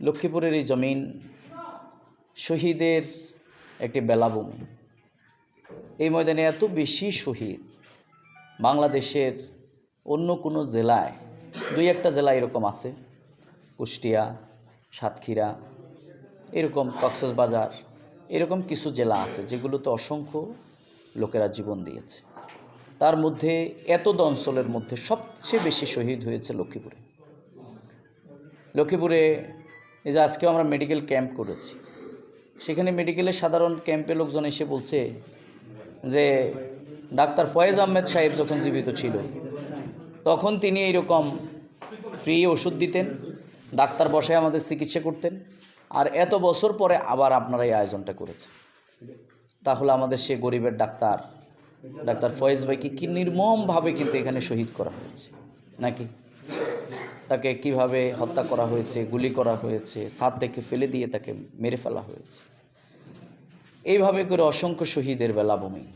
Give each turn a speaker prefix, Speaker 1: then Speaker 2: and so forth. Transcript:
Speaker 1: লক্ষ্মীপুরের এই জমিন শহীদের একটি বেলাভূমি। এই ময়দানে এত বেশি শহীদ। বাংলাদেশের অন্য কোনো জেলায়, দুই একটা জেলা এরকম আছে, কুষ্টিয়া, সাতক্ষীরা, এরকম কক্সবাজার, এরকম কিছু জেলা আছে যেগুলোতে অসংখ্য লোকেরা জীবন দিয়েছে। তার মধ্যে এতদ অঞ্চলের মধ্যে সবচেয়ে বেশি শহীদ হয়েছে লক্ষ্মীপুরে। লক্ষ্মীপুরে এই যে আজকেও আমরা মেডিকেল ক্যাম্প করেছি। সেখানে মেডিকেলের সাধারণ ক্যাম্পে লোকজন এসে বলছে যে, ডাক্তার ফয়েজ আহমেদ সাহেব যখন জীবিত ছিল, তখন তিনি এইরকম ফ্রি ওষুধ দিতেন, ডাক্তার বসায় আমাদের চিকিৎসা করতেন, আর এত বছর পরে আবার আপনারা এই আয়োজনটা করেছেন। তাহলে আমাদের সে গরিবের ডাক্তার ডাক্তার ফয়েজ ভাইকে কি নির্মমভাবে কিন্তু এখানে শহীদ করা হয়েছে, নাকি? তাকে কীভাবে হত্যা করা হয়েছে, গুলি করা হয়েছে, সাত দেখে ফেলে দিয়ে তাকে মেরে ফেলা হয়েছে। এইভাবে করে অসংখ্য শহীদের বেলাভূমি।